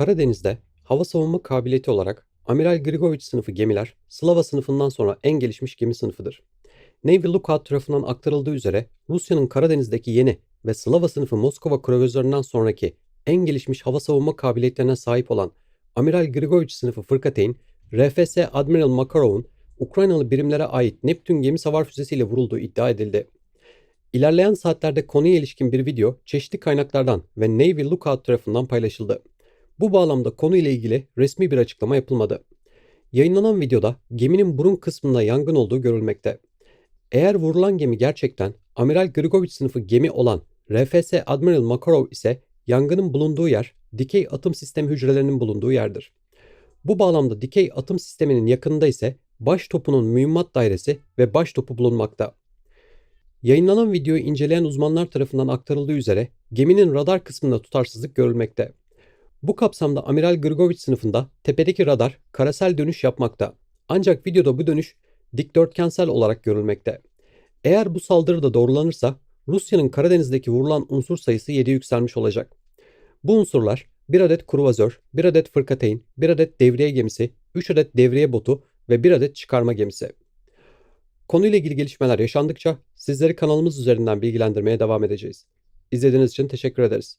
Karadeniz'de hava savunma kabiliyeti olarak Amiral Grigorovich sınıfı gemiler Slava sınıfından sonra en gelişmiş gemi sınıfıdır. Navy Lookout tarafından aktarıldığı üzere Rusya'nın Karadeniz'deki yeni ve Slava sınıfı Moskova kruvazöründen sonraki en gelişmiş hava savunma kabiliyetlerine sahip olan Amiral Grigorovich sınıfı fırkateyn, RFS Admiral Makarov'un Ukraynalı birimlere ait Neptün gemi savar füzesiyle vurulduğu iddia edildi. İlerleyen saatlerde konuya ilişkin bir video çeşitli kaynaklardan ve Navy Lookout tarafından paylaşıldı. Bu bağlamda konuyla ilgili resmi bir açıklama yapılmadı. Yayınlanan videoda geminin burun kısmında yangın olduğu görülmekte. Eğer vurulan gemi gerçekten Amiral Grigorovich sınıfı gemi olan RFS Admiral Makarov ise yangının bulunduğu yer dikey atım sistemi hücrelerinin bulunduğu yerdir. Bu bağlamda dikey atım sisteminin yakınında ise baş topunun mühimmat dairesi ve baş topu bulunmakta. Yayınlanan videoyu inceleyen uzmanlar tarafından aktarıldığı üzere geminin radar kısmında tutarsızlık görülmekte. Bu kapsamda Amiral Grigorovich sınıfında tepedeki radar karasel dönüş yapmakta. Ancak videoda bu dönüş dikdörtgensel olarak görülmekte. Eğer bu saldırı da doğrulanırsa Rusya'nın Karadeniz'deki vurulan unsur sayısı 7'ye yükselmiş olacak. Bu unsurlar 1 adet kruvazör, 1 adet fırkateyn, 1 adet devriye gemisi, 3 adet devriye botu ve 1 adet çıkarma gemisi. Konuyla ilgili gelişmeler yaşandıkça sizleri kanalımız üzerinden bilgilendirmeye devam edeceğiz. İzlediğiniz için teşekkür ederiz.